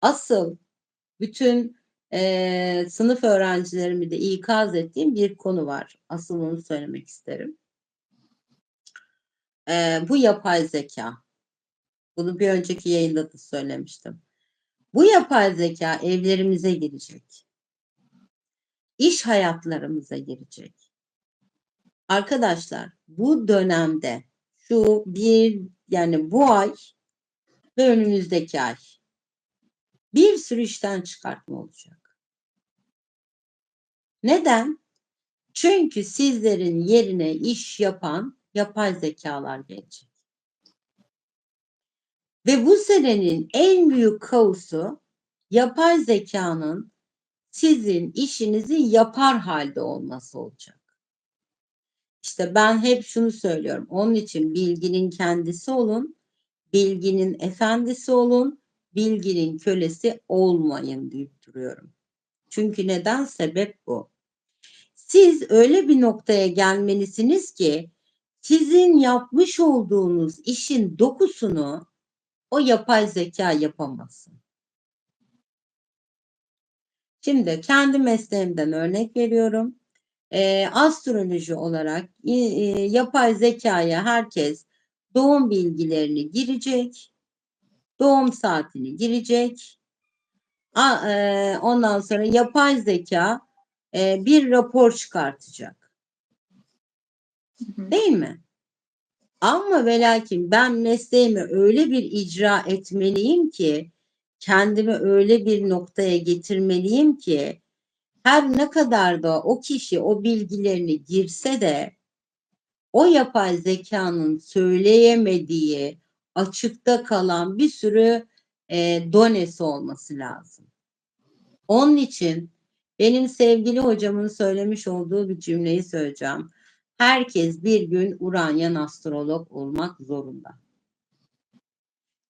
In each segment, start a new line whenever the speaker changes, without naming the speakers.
asıl bütün e, sınıf öğrencilerimi de ikaz ettiğim bir konu var. Asıl onu söylemek isterim. E, bu yapay zeka. Bunu bir önceki yayında da söylemiştim. Bu yapay zeka evlerimize girecek. İş hayatlarımıza girecek. Arkadaşlar bu dönemde şu bir yani bu ay ve önümüzdeki ay bir sürü işten çıkartma olacak. Neden? Çünkü sizlerin yerine iş yapan yapay zekalar gelecek. Ve bu senenin en büyük kaosu yapay zekanın sizin işinizi yapar halde olması olacak. İşte ben hep şunu söylüyorum. Onun için bilginin kendisi olun, bilginin efendisi olun, bilginin kölesi olmayın deyip duruyorum. Çünkü neden? Sebep bu. Siz öyle bir noktaya gelmelisiniz ki sizin yapmış olduğunuz işin dokusunu o yapay zeka yapamasın. Şimdi kendi mesleğimden örnek veriyorum. E, astroloji olarak e, yapay zekaya herkes doğum bilgilerini girecek, doğum saatini girecek. A, e, ondan sonra yapay zeka e, bir rapor çıkartacak. Değil mi? Ama ve lakin ben mesleğimi öyle bir icra etmeliyim ki kendimi öyle bir noktaya getirmeliyim ki her ne kadar da o kişi o bilgilerini girse de o yapay zekanın söyleyemediği açıkta kalan bir sürü e, donesi olması lazım. Onun için benim sevgili hocamın söylemiş olduğu bir cümleyi söyleyeceğim. Herkes bir gün Uranyan astrolog olmak zorunda.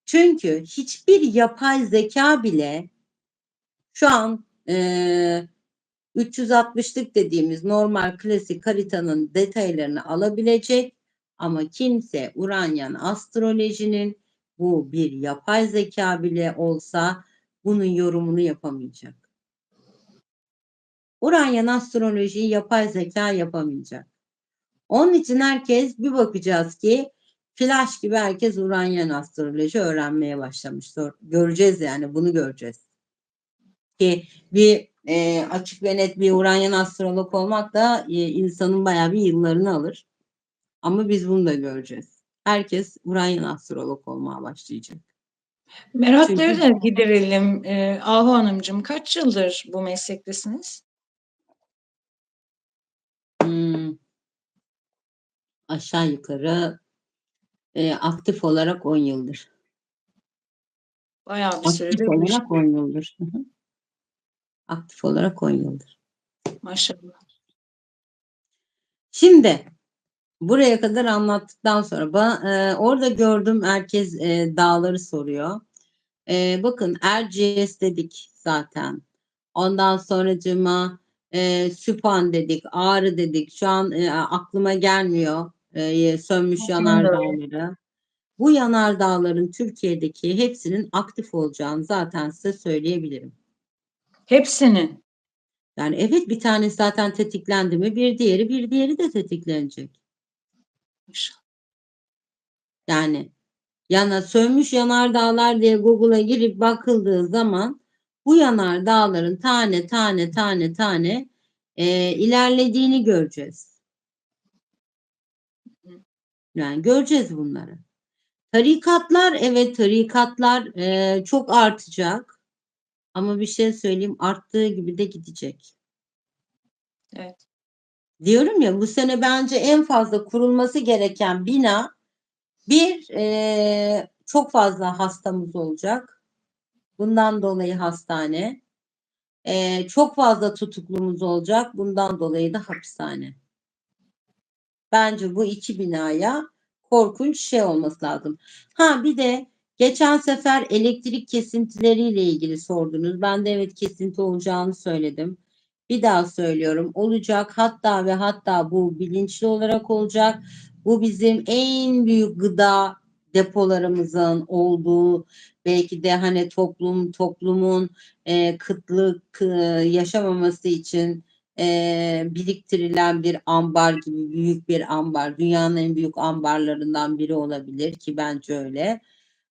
Çünkü hiçbir yapay zeka bile şu an e, 360'lık dediğimiz normal klasik haritanın detaylarını alabilecek ama kimse Uranyan astrolojinin bu bir yapay zeka bile olsa bunun yorumunu yapamayacak. Uranyan astrolojiyi yapay zeka yapamayacak. Onun için herkes bir bakacağız ki flash gibi herkes Uranyan astroloji öğrenmeye başlamış. Göreceğiz yani bunu göreceğiz. Ki bir e, açık ve net bir Uranyan astrolog olmak da e, insanın bayağı bir yıllarını alır. Ama biz bunu da göreceğiz. Herkes Uranyan astrolog olmaya başlayacak.
Merakları Çünkü... da giderelim. E, Ahu Hanımcığım kaç yıldır bu meslektesiniz?
Hmm, aşağı yukarı e, aktif olarak 10 yıldır.
Bayağı bir süredir.
Aktif olarak 10 yıldır. Aktif olarak 10 yıldır.
Maşallah.
Şimdi buraya kadar anlattıktan sonra bana, e, orada gördüm herkes e, dağları soruyor. E, bakın Erciyes dedik zaten. Ondan sonracıma e, Süphan dedik, Ağrı dedik. Şu an e, aklıma gelmiyor e, sönmüş yanardağları. Bu yanardağların Türkiye'deki hepsinin aktif olacağını zaten size söyleyebilirim.
Hepsinin.
Yani evet bir tanesi zaten tetiklendi mi bir diğeri bir diğeri de tetiklenecek. Yani yana sönmüş yanardağlar diye Google'a girip bakıldığı zaman bu yanardağların tane tane tane tane e, ilerlediğini göreceğiz. Yani göreceğiz bunları. Tarikatlar evet tarikatlar e, çok artacak. Ama bir şey söyleyeyim arttığı gibi de gidecek.
Evet.
Diyorum ya bu sene bence en fazla kurulması gereken bina bir e, çok fazla hastamız olacak. Bundan dolayı hastane. E, çok fazla tutuklumuz olacak. Bundan dolayı da hapishane. Bence bu iki binaya korkunç şey olması lazım. Ha bir de Geçen sefer elektrik kesintileriyle ilgili sordunuz. Ben de evet kesinti olacağını söyledim. Bir daha söylüyorum. Olacak hatta ve hatta bu bilinçli olarak olacak. Bu bizim en büyük gıda depolarımızın olduğu belki de hani toplum toplumun e, kıtlık e, yaşamaması için e, biriktirilen bir ambar gibi büyük bir ambar dünyanın en büyük ambarlarından biri olabilir ki bence öyle.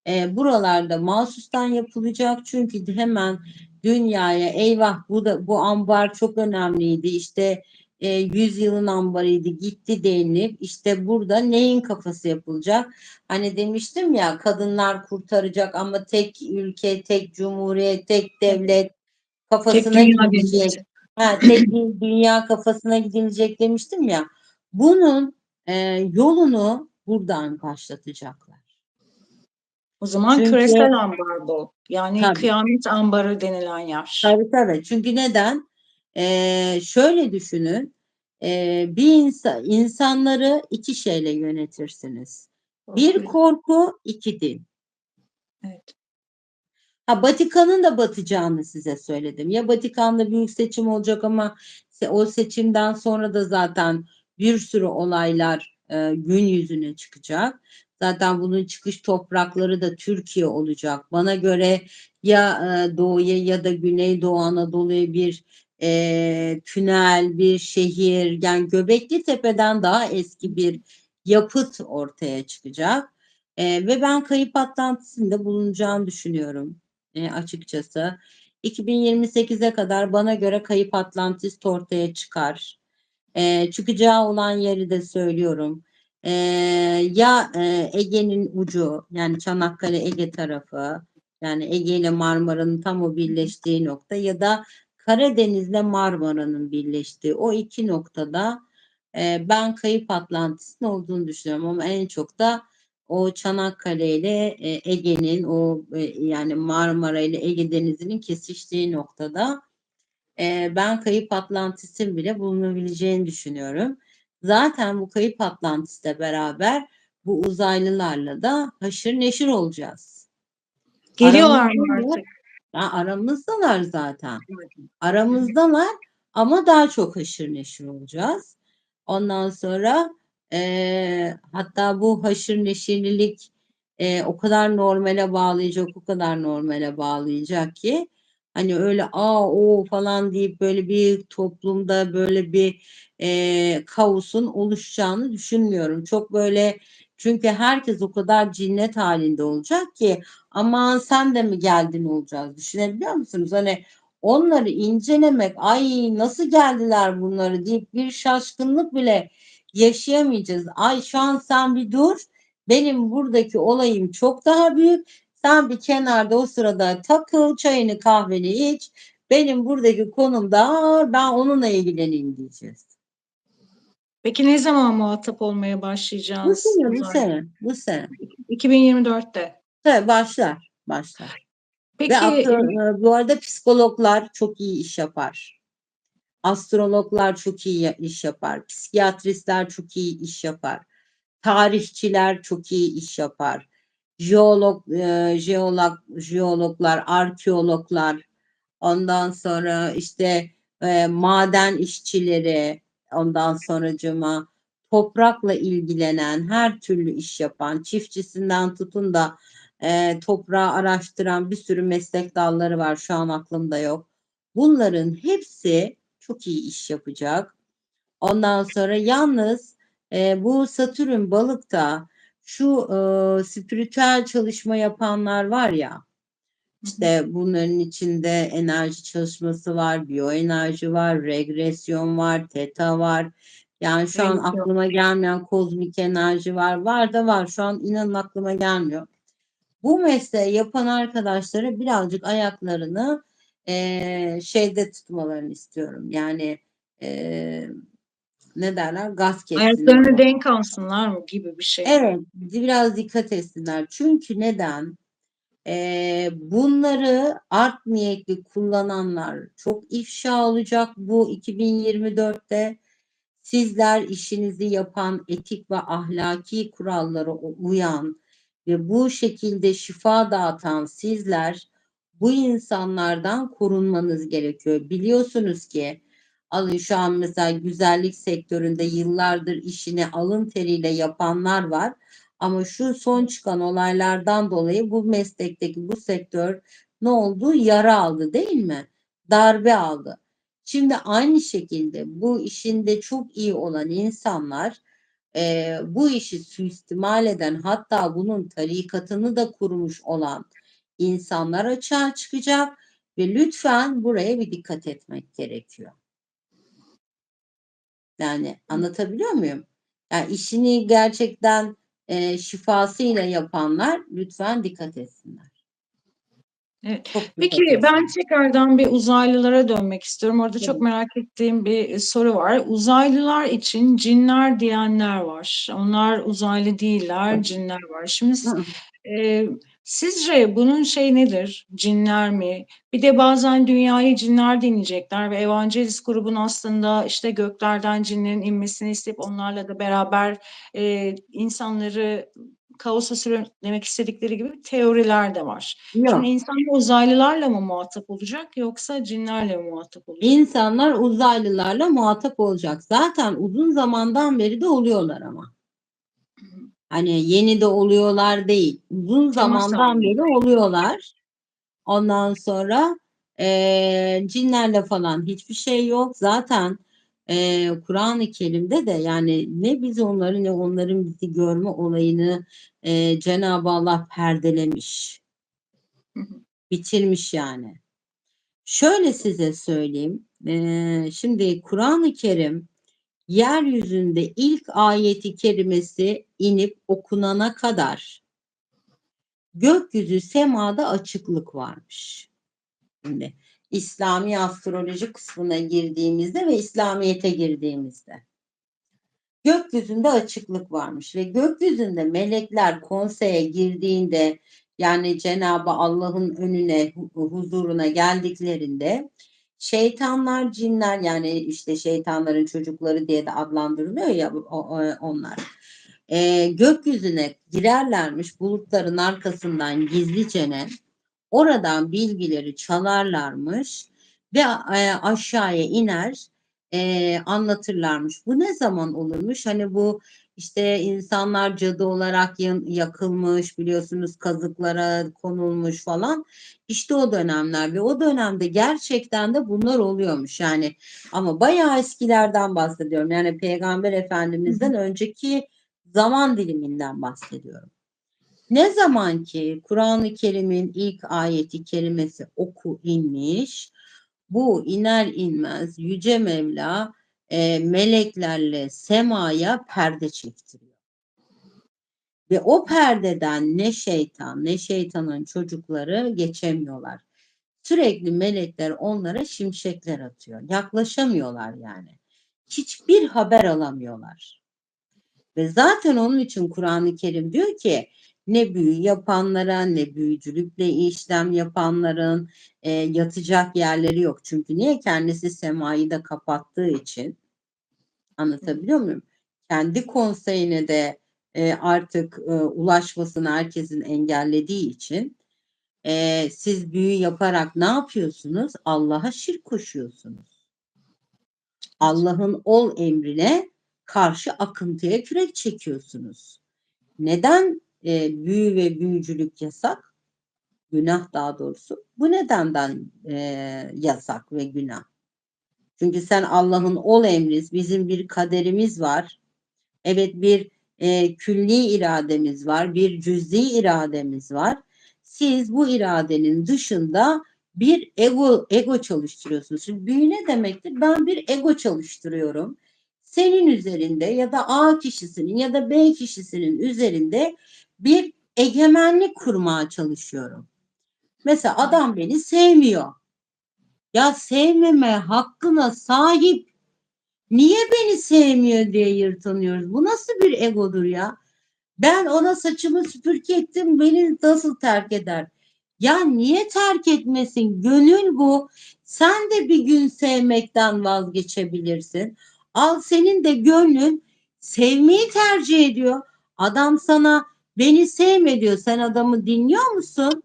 E, buralarda mahsustan yapılacak çünkü hemen dünyaya eyvah bu da bu ambar çok önemliydi işte e, 100 yılın ambarıydı gitti denilip işte burada neyin kafası yapılacak? Hani demiştim ya kadınlar kurtaracak ama tek ülke, tek cumhuriyet, tek devlet kafasına
Tek dünya
gidilecek. Ha, tek dünya kafasına gidilecek demiştim ya. Bunun e, yolunu buradan başlatacaklar.
O zaman
Çünkü-
küresel ambar bu. Yani
Tabii.
kıyamet ambarı denilen yer.
Tabii tabii. Çünkü neden? Ee, şöyle düşünün. Ee, bir insan insanları iki şeyle yönetirsiniz. Bir korku, iki din.
Evet.
Ha Vatikan'ın da batacağını size söyledim. Ya Vatikan'da büyük seçim olacak ama o seçimden sonra da zaten bir sürü olaylar e, gün yüzüne çıkacak. Zaten bunun çıkış toprakları da Türkiye olacak. Bana göre ya e, doğuya ya da Güneydoğu Anadolu'ya bir e, tünel, bir şehir yani Göbekli Tepe'den daha eski bir yapıt ortaya çıkacak. E, ve ben kayıp Atlantis'in bulunacağını düşünüyorum e, açıkçası. 2028'e kadar bana göre Kayıp Atlantis ortaya çıkar. E, çıkacağı olan yeri de söylüyorum. E, ya e, Ege'nin ucu yani Çanakkale Ege tarafı yani Ege ile Marmara'nın tam o birleştiği nokta ya da Karadeniz'le Marmara'nın birleştiği o iki noktada e, ben Kayıp Atlantis'in olduğunu düşünüyorum ama en çok da o Çanakkale ile e, Ege'nin o e, yani Marmara ile Ege Denizi'nin kesiştiği noktada e, ben Kayıp Atlantis'in bile bulunabileceğini düşünüyorum. Zaten bu Kayıp Atlantis'le beraber bu uzaylılarla da haşır neşir olacağız.
Geliyorlar mı artık?
Ya aramızdalar zaten. Aramızdalar ama daha çok haşır neşir olacağız. Ondan sonra eee, hatta bu haşır neşirlilik eee, o kadar normale bağlayacak, o kadar normale bağlayacak ki hani öyle aa o falan deyip böyle bir toplumda böyle bir eee kaosun oluşacağını düşünmüyorum. Çok böyle çünkü herkes o kadar cinnet halinde olacak ki aman sen de mi geldin olacağız düşünebiliyor musunuz? Hani onları incelemek ay nasıl geldiler bunları deyip bir şaşkınlık bile yaşayamayacağız. Ay şu an sen bir dur benim buradaki olayım çok daha büyük. Sen bir kenarda o sırada takıl çayını kahveni iç. Benim buradaki konum da ben onunla ilgileneyim diyeceğiz.
Peki ne zaman muhatap olmaya
Bu
başlayacağız?
sene bu sene bu sene.
2024'te.
Tabii başlar başlar.
Peki
Ve astro- e, bu arada psikologlar çok iyi iş yapar. Astrologlar çok iyi iş yapar. Psikiyatristler çok iyi iş yapar. Tarihçiler çok iyi iş yapar. Jeolog, e, jeolog, jeologlar, arkeologlar, ondan sonra işte e, maden işçileri, ondan sonracıma toprakla ilgilenen, her türlü iş yapan, çiftçisinden tutun da e, toprağı araştıran bir sürü meslek dalları var. Şu an aklımda yok. Bunların hepsi çok iyi iş yapacak. Ondan sonra yalnız e, bu Satürn balıkta şu e, spiritüel çalışma yapanlar var ya işte bunların içinde enerji çalışması var, biyoenerji var, regresyon var, teta var. Yani şu an aklıma gelmeyen kozmik enerji var. Var da var. Şu an inanın aklıma gelmiyor. Bu mesleği yapan arkadaşlara birazcık ayaklarını eee, şeyde tutmalarını istiyorum. Yani eee, ne derler? Gaz kessinler.
ayaklarını denk alsınlar mı gibi bir şey.
Evet, biraz dikkat etsinler. Çünkü neden? Ee, bunları art niyetli kullananlar çok ifşa olacak bu 2024'te. Sizler işinizi yapan, etik ve ahlaki kurallara uyan ve bu şekilde şifa dağıtan sizler bu insanlardan korunmanız gerekiyor. Biliyorsunuz ki alın şu an mesela güzellik sektöründe yıllardır işini alın teriyle yapanlar var. Ama şu son çıkan olaylardan dolayı bu meslekteki bu sektör ne oldu? Yara aldı değil mi? Darbe aldı. Şimdi aynı şekilde bu işinde çok iyi olan insanlar e, bu işi suistimal eden hatta bunun tarikatını da kurmuş olan insanlar açığa çıkacak ve lütfen buraya bir dikkat etmek gerekiyor. Yani anlatabiliyor muyum? Yani işini gerçekten e, şifasıyla yapanlar lütfen dikkat etsinler.
Evet.
Çok
Peki ben tekrardan bir uzaylılara dönmek istiyorum. Orada çok
Tabii.
merak ettiğim bir soru var. Uzaylılar için cinler diyenler var. Onlar uzaylı değiller, cinler var. Şimdi e, sizce bunun şey nedir? Cinler mi? Bir de bazen dünyayı cinler deneyecekler ve evangelist grubun aslında işte göklerden cinlerin inmesini isteyip onlarla da beraber e, insanları kaosa sürüklemek istedikleri gibi teoriler de var.
Yok.
Şimdi insanlar uzaylılarla mı muhatap olacak yoksa cinlerle mi muhatap olacak?
İnsanlar uzaylılarla muhatap olacak. Zaten uzun zamandan beri de oluyorlar ama. Hani yeni de oluyorlar değil. Uzun zamandan beri oluyorlar. Ondan sonra eee, cinlerle falan hiçbir şey yok. Zaten eee, Kur'an-ı Kerim'de de yani ne biz onları ne onların bizi görme olayını eee, Cenab-ı Allah perdelemiş.
Hı hı.
Bitirmiş yani. Şöyle size söyleyeyim. eee, şimdi Kur'an-ı Kerim yeryüzünde ilk ayeti kerimesi inip okunana kadar gökyüzü semada açıklık varmış. Şimdi İslami astroloji kısmına girdiğimizde ve İslamiyet'e girdiğimizde gökyüzünde açıklık varmış ve gökyüzünde melekler konseye girdiğinde yani Cenabı Allah'ın önüne hu- huzuruna geldiklerinde şeytanlar cinler yani işte şeytanların çocukları diye de adlandırılıyor ya onlar e, gökyüzüne girerlermiş bulutların arkasından gizlicene oradan bilgileri çalarlarmış ve e, aşağıya iner e, anlatırlarmış. Bu ne zaman olurmuş? Hani bu işte insanlar cadı olarak yakılmış biliyorsunuz kazıklara konulmuş falan. İşte o dönemler ve o dönemde gerçekten de bunlar oluyormuş yani ama bayağı eskilerden bahsediyorum. Yani Peygamber Efendimiz'den önceki zaman diliminden bahsediyorum. Ne zaman ki Kur'an-ı Kerim'in ilk ayeti kerimesi oku inmiş, bu iner inmez Yüce Mevla e, meleklerle semaya perde çektiriyor. Ve o perdeden ne şeytan ne şeytanın çocukları geçemiyorlar. Sürekli melekler onlara şimşekler atıyor. Yaklaşamıyorlar yani. Hiçbir haber alamıyorlar. Ve zaten onun için Kur'an-ı Kerim diyor ki ne büyü yapanlara ne büyücülükle işlem yapanların e, yatacak yerleri yok. Çünkü niye? Kendisi semayı da kapattığı için. Anlatabiliyor muyum? Kendi konseyine de e, artık e, ulaşmasını herkesin engellediği için e, siz büyü yaparak ne yapıyorsunuz? Allah'a şirk koşuyorsunuz. Allah'ın ol emrine karşı akıntıya kürek çekiyorsunuz. Neden e, büyü ve büyücülük yasak? Günah daha doğrusu. Bu nedenden e, yasak ve günah. Çünkü sen Allah'ın ol emriz, bizim bir kaderimiz var. Evet bir e, külli irademiz var, bir cüz'i irademiz var. Siz bu iradenin dışında bir ego ego çalıştırıyorsunuz. Şimdi büyü ne demektir? Ben bir ego çalıştırıyorum. Senin üzerinde ya da A kişisinin ya da B kişisinin üzerinde bir egemenlik kurmaya çalışıyorum. Mesela adam beni sevmiyor. Ya sevmeme hakkına sahip. Niye beni sevmiyor diye yırtınıyoruz. Bu nasıl bir egodur ya? Ben ona saçımı süpürge ettim beni nasıl terk eder? Ya niye terk etmesin? Gönül bu. Sen de bir gün sevmekten vazgeçebilirsin. Al senin de gönlün sevmeyi tercih ediyor. Adam sana beni sevme diyor. Sen adamı dinliyor musun?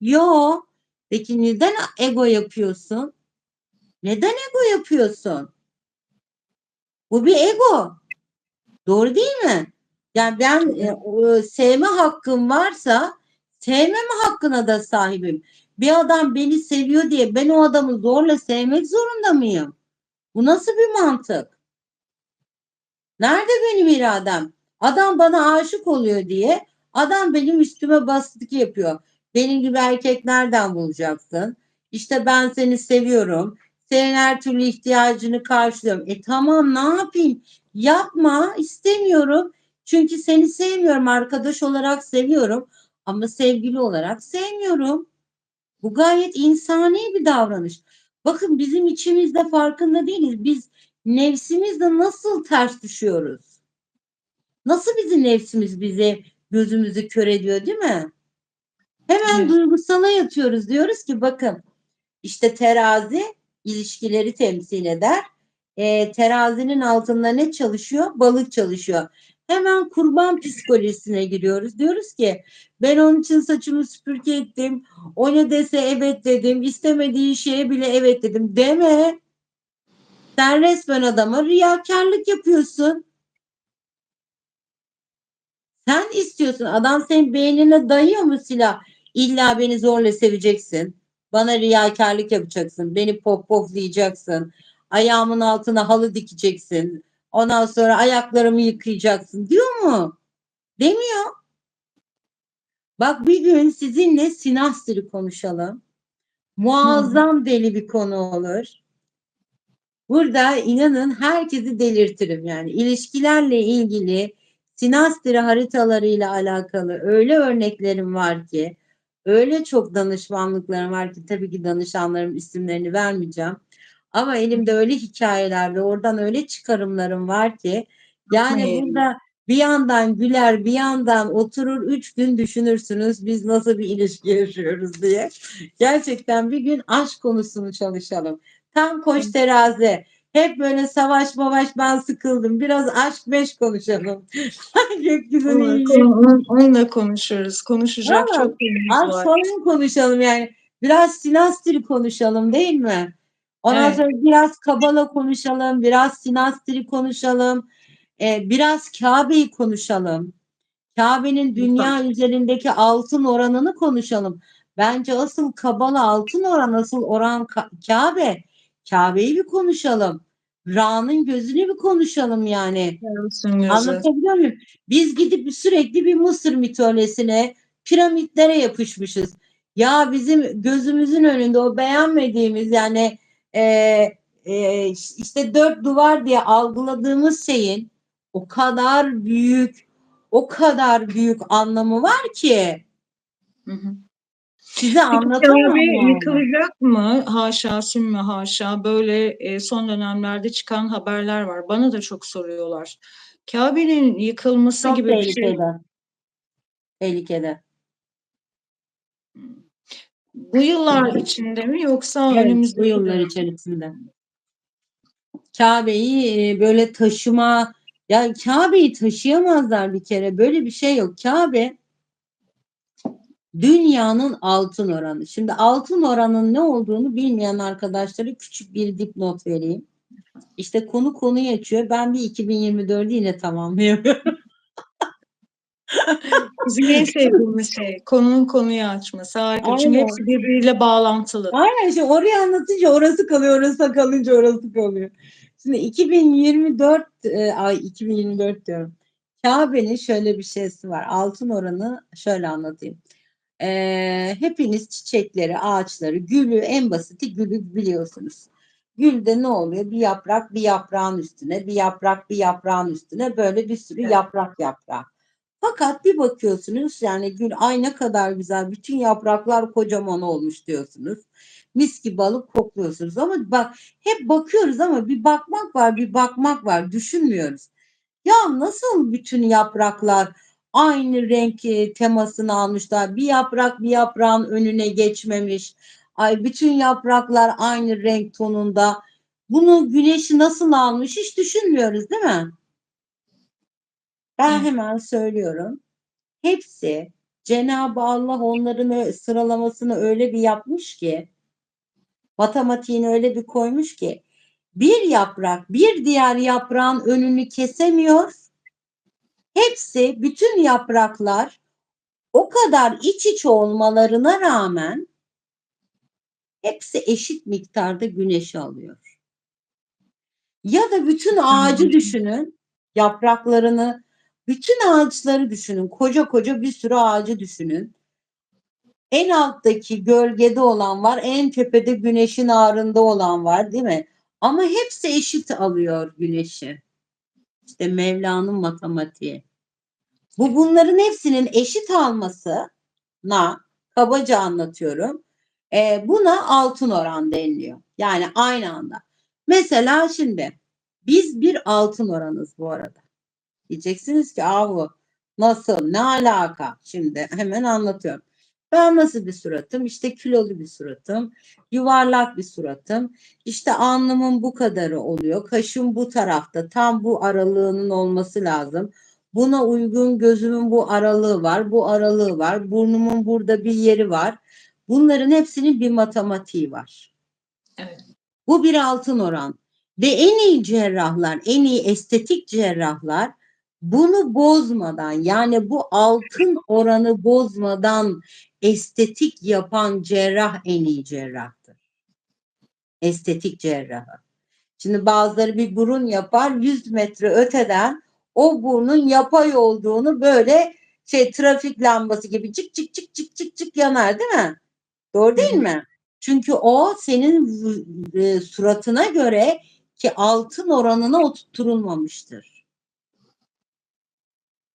Yo. Peki neden ego yapıyorsun? Neden ego yapıyorsun? Bu bir ego. Doğru değil mi? Yani ben e, sevme hakkım varsa sevmeme hakkına da sahibim. Bir adam beni seviyor diye ben o adamı zorla sevmek zorunda mıyım? Bu nasıl bir mantık? Nerede benim iradem? Adam bana aşık oluyor diye adam benim üstüme baskı yapıyor. Benim gibi erkek nereden bulacaksın? İşte ben seni seviyorum. Senin her türlü ihtiyacını karşılıyorum. E tamam ne yapayım? Yapma istemiyorum. Çünkü seni sevmiyorum. Arkadaş olarak seviyorum. Ama sevgili olarak sevmiyorum. Bu gayet insani bir davranış. Bakın bizim içimizde farkında değiliz. Biz nefsimizle nasıl ters düşüyoruz? Nasıl bizim nefsimiz bize gözümüzü kör ediyor değil mi? Hemen
Evet.
duygusala yatıyoruz. Diyoruz ki bakın işte terazi ilişkileri temsil eder. E, terazinin altında ne çalışıyor? Balık çalışıyor. Hemen kurban psikolojisine giriyoruz. Diyoruz ki ben onun için saçımı süpürge ettim. O ne dese evet dedim. İstemediği şeye bile evet dedim. Deme. Sen resmen adama riyakarlık yapıyorsun. Sen istiyorsun. Adam senin beynine dayıyor mu silah? İlla beni zorla seveceksin. Bana riyakarlık yapacaksın. Beni pop poflayacaksın. Ayağımın altına halı dikeceksin. Ondan sonra ayaklarımı yıkayacaksın. Diyor mu? Demiyor. Bak bir gün sizinle sinastri konuşalım. Muazzam deli bir konu olur. Burada inanın herkesi delirtirim yani. ilişkilerle ilgili sinastri haritalarıyla alakalı öyle örneklerim var ki öyle çok danışmanlıklarım var ki tabii ki danışanlarım isimlerini vermeyeceğim. Ama elimde öyle hikayeler ve oradan öyle çıkarımlarım var ki yani
Yapmayın.
burada bir yandan güler bir yandan oturur üç gün düşünürsünüz biz nasıl bir ilişki yaşıyoruz diye. Gerçekten bir gün aşk konusunu çalışalım. Tam koş terazi. Hep böyle savaş mavaş ben sıkıldım. Biraz aşk meş konuşalım. Gökyüzünü
onu, onunla konuşuruz. Konuşacak
Valla,
çok
aşk
var.
falan konuşalım yani. Biraz sinastri konuşalım değil mi? Ondan
Evet.
sonra biraz kabala konuşalım. Biraz sinastri konuşalım. Ee, biraz Kabe'yi konuşalım. Kabe'nin dünya üzerindeki altın oranını konuşalım. Bence asıl kabala altın oran, asıl oran Ka- Kabe. Kabe'yi bir konuşalım. Ra'nın gözünü bir konuşalım yani. Anlatabiliyor muyum? Biz gidip sürekli bir Mısır mitolojisine, piramitlere yapışmışız. Ya bizim gözümüzün önünde o beğenmediğimiz yani e, e, işte dört duvar diye algıladığımız şeyin o kadar büyük, o kadar büyük anlamı var ki
Hı hı.
Size anlatamam yani.
yıkılacak mı? Haşa sümme haşa. Böyle e, son dönemlerde çıkan haberler var. Bana da çok soruyorlar. Kabe'nin yıkılması
Çok
gibi bir şey.
tehlikede. Tehlikede.
Bu yıllar içinde mi yoksa
Evet, bu
önümüzdeki
yıllar
dönem?
içerisinde. Kabe'yi e, böyle taşıma ya Kabe'yi taşıyamazlar bir kere. Böyle bir şey yok. Kabe dünyanın altın oranı. Şimdi altın oranın ne olduğunu bilmeyen arkadaşlara küçük bir dipnot vereyim. İşte konu konuyu açıyor. Ben bir 2024'ü yine tamamlayamıyorum.
Bizim en sevdiğimiz şey konunun konuyu açması. Harika. Çünkü
Aynen.
hepsi birbiriyle bağlantılı.
Aynen şimdi oraya anlatınca orası kalıyor, orası kalınca orası kalıyor. Şimdi 2024 e, ay 2024 diyorum. Kabe'nin şöyle bir şeysi var. Altın oranı şöyle anlatayım. E, hepiniz çiçekleri, ağaçları, gülü en basiti gülü biliyorsunuz. Gülde ne oluyor? Bir yaprak bir yaprağın üstüne, bir yaprak bir yaprağın üstüne böyle bir sürü
Evet.
yaprak yaprağı. Fakat bir bakıyorsunuz yani gül ay ne kadar güzel bütün yapraklar kocaman olmuş diyorsunuz. Mis gibi alıp kokluyorsunuz ama bak hep bakıyoruz ama bir bakmak var bir bakmak var düşünmüyoruz. Ya nasıl bütün yapraklar aynı renk e, temasını almışlar. Bir yaprak bir yaprağın önüne geçmemiş. Ay bütün yapraklar aynı renk tonunda. Bunu güneşi nasıl almış hiç düşünmüyoruz değil mi? Ben hemen söylüyorum. Hepsi Cenab-ı Allah onların ö- sıralamasını öyle bir yapmış ki matematiğini öyle bir koymuş ki bir yaprak bir diğer yaprağın önünü kesemiyor hepsi bütün yapraklar o kadar iç içe olmalarına rağmen hepsi eşit miktarda güneşi alıyor. Ya da bütün ağacı düşünün, yapraklarını, bütün ağaçları düşünün. Koca koca bir sürü ağacı düşünün. En alttaki gölgede olan var, en tepede güneşin ağrında olan var, değil mi? Ama hepsi eşit alıyor güneşi. İşte Mevla'nın matematiği. Bu bunların hepsinin eşit almasına kabaca anlatıyorum. E, buna altın oran deniliyor. Yani aynı anda. Mesela şimdi biz bir altın oranız bu arada. Diyeceksiniz ki avu nasıl ne alaka? Şimdi hemen anlatıyorum. Ben nasıl bir suratım? İşte kilolu bir suratım, yuvarlak bir suratım. İşte alnımın bu kadarı oluyor. Kaşım bu tarafta. Tam bu aralığının olması lazım. Buna uygun gözümün bu aralığı var, bu aralığı var. Burnumun burada bir yeri var. Bunların hepsinin bir matematiği var.
Evet.
Bu bir altın oran. Ve en iyi cerrahlar, en iyi estetik cerrahlar bunu bozmadan yani bu altın oranı bozmadan estetik yapan cerrah en iyi cerrahtır. Estetik cerrahı. Şimdi bazıları bir burun yapar 100 metre öteden o burnun yapay olduğunu böyle şey trafik lambası gibi cık cık cık cık cık cık yanar değil mi? Doğru değil mi? Çünkü o senin e, suratına göre ki altın oranına oturtulmamıştır.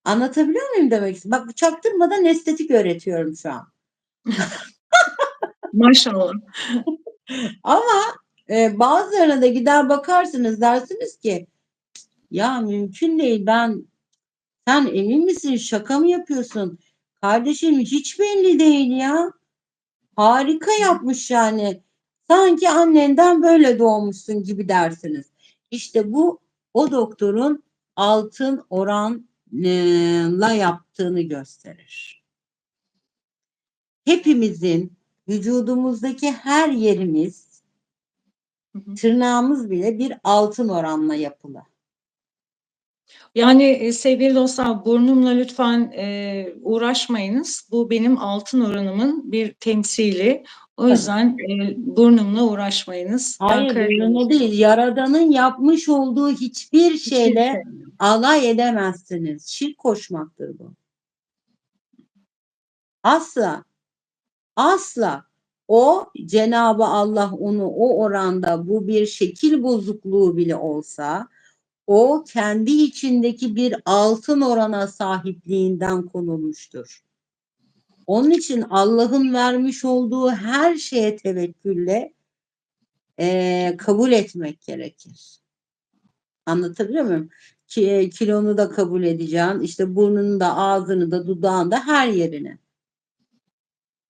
Anlatabiliyor muyum demek istiyorum? Bak çaktırmadan estetik öğretiyorum şu an.
Maşallah.
Ama e, bazılarına da gider bakarsınız dersiniz ki ya mümkün değil ben sen emin misin şaka mı yapıyorsun? Kardeşim hiç belli değil ya. Harika yapmış yani. Sanki annenden böyle doğmuşsun gibi dersiniz. İşte bu o doktorun altın oranla yaptığını gösterir. Hepimizin vücudumuzdaki her yerimiz tırnağımız bile bir altın oranla yapılı.
Yani e, sevgili dostlar burnumla lütfen e, uğraşmayınız. Bu benim altın oranımın bir temsili. O yüzden e, burnumla uğraşmayınız.
Hayır burnunu değil yaradanın yapmış olduğu hiçbir
Hiçbir
şeyle
şey.
alay edemezsiniz. Şirk koşmaktır bu. Asla. Asla. O Cenabı Allah onu o oranda bu bir şekil bozukluğu bile olsa o kendi içindeki bir altın orana sahipliğinden konulmuştur. Onun için Allah'ın vermiş olduğu her şeye tevekkülle eee, kabul etmek gerekir. Anlatabiliyor muyum? Ki, kilonu da kabul edeceksin. işte burnunu da ağzını da dudağını da her yerini.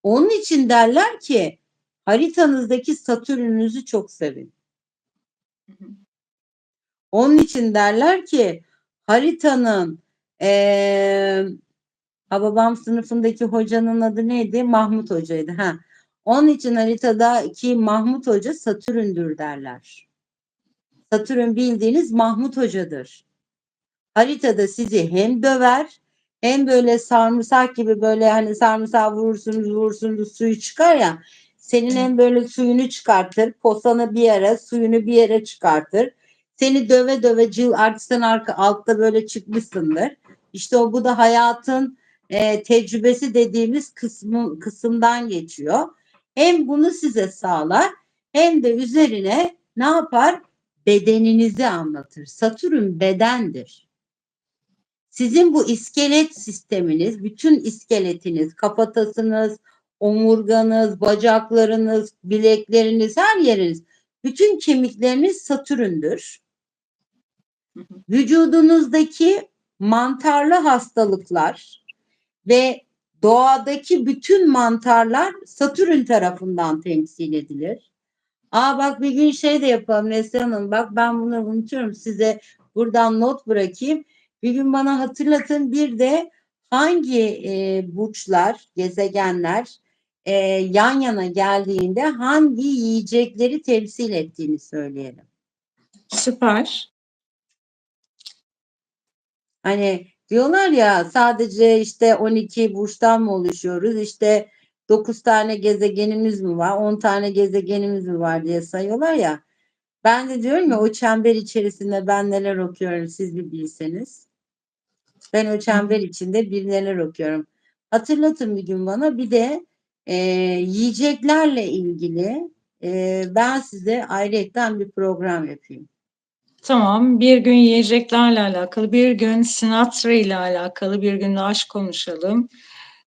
Onun için derler ki haritanızdaki Satürn'ünüzü çok sevin. Onun için derler ki haritanın eee Hababam sınıfındaki hocanın adı neydi? Mahmut Hoca'ydı. Ha. Onun için haritadaki Mahmut Hoca Satürn'dür derler. Satürn bildiğiniz Mahmut Hoca'dır. Haritada sizi hem döver hem böyle sarımsak gibi böyle hani sarımsağı vurursunuz vurursunuz suyu çıkar ya. Senin hem böyle suyunu çıkartır, posanı bir yere, suyunu bir yere çıkartır. Seni döve döve cıl artık arka, altta böyle çıkmışsındır. İşte o bu da hayatın e, tecrübesi dediğimiz kısmı, kısımdan geçiyor. Hem bunu size sağlar hem de üzerine ne yapar? Bedeninizi anlatır. Satürn bedendir. Sizin bu iskelet sisteminiz, bütün iskeletiniz, kafatasınız, omurganız, bacaklarınız, bilekleriniz, her yeriniz, bütün kemikleriniz Satürn'dür. Vücudunuzdaki mantarlı hastalıklar ve doğadaki bütün mantarlar Satürn tarafından temsil edilir. Aa bak bir gün şey de yapalım Neslihan Hanım. Bak ben bunu unutuyorum size buradan not bırakayım. Bir gün bana hatırlatın bir de hangi e, burçlar, gezegenler e, yan yana geldiğinde hangi yiyecekleri temsil ettiğini söyleyelim.
Süper.
Hani Diyorlar ya sadece işte 12 burçtan mı oluşuyoruz? İşte 9 tane gezegenimiz mi var? 10 tane gezegenimiz mi var diye sayıyorlar ya. Ben de diyorum ya o çember içerisinde ben neler okuyorum siz bir bilseniz. Ben o çember içinde bir neler okuyorum. Hatırlatın bir gün bana bir de e, yiyeceklerle ilgili e, ben size ayrıyetten bir program yapayım.
Tamam. Bir gün yiyeceklerle alakalı, bir gün Sinatra ile alakalı, bir gün de aşk konuşalım.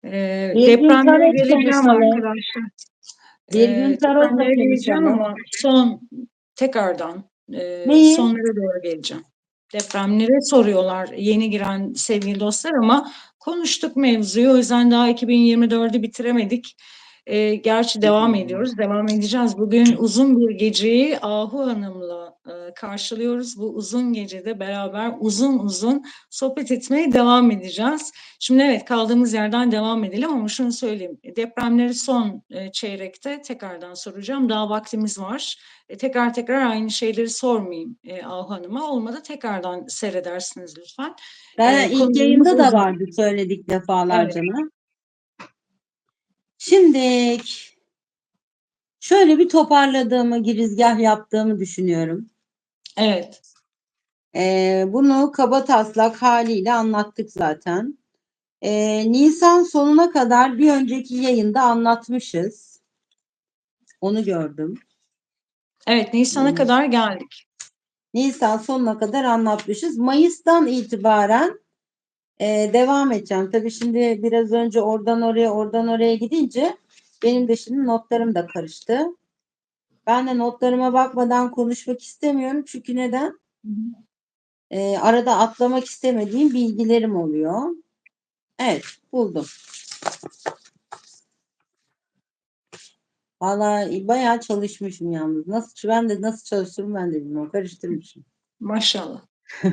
Ee,
Bir gün
depremlere
tarot
geleceğim arkadaşlar.
Bir
Ee,
gün
depremlere geleceğim ama son tekrardan e,
Neyi?
sonlara doğru geleceğim. Depremlere soruyorlar yeni giren sevgili dostlar ama konuştuk mevzuyu. O yüzden daha 2024'ü bitiremedik. Ee, gerçi devam ediyoruz, devam edeceğiz. Bugün uzun bir geceyi Ahu Hanım'la e, karşılıyoruz. Bu uzun gecede beraber uzun uzun sohbet etmeye devam edeceğiz. Şimdi evet kaldığımız yerden devam edelim ama şunu söyleyeyim. Depremleri son e, çeyrekte tekrardan soracağım. Daha vaktimiz var. E, tekrar tekrar aynı şeyleri sormayayım e, Ahu Hanım'a. Olmadı tekrardan seyredersiniz lütfen.
Ben
Ee,
ilk yayında da vardı söyledik defalarca. Şimdi şöyle bir toparladığımı, girizgah yaptığımı düşünüyorum.
Evet.
Ee, bunu kaba taslak haliyle anlattık zaten. Ee, Nisan sonuna kadar bir önceki yayında anlatmışız. Onu gördüm.
Evet Nisan'a
Hmm.
kadar geldik.
Nisan sonuna kadar anlatmışız. Mayıs'tan itibaren e, devam edeceğim. Tabii şimdi biraz önce oradan oraya oradan oraya gidince benim de şimdi notlarım da karıştı. Ben de notlarıma bakmadan konuşmak istemiyorum. Çünkü neden? E, arada atlamak istemediğim bilgilerim oluyor. Evet buldum. Vallahi bayağı çalışmışım yalnız. Nasıl ben de nasıl çalıştım ben de bilmiyorum. Karıştırmışım.
Maşallah.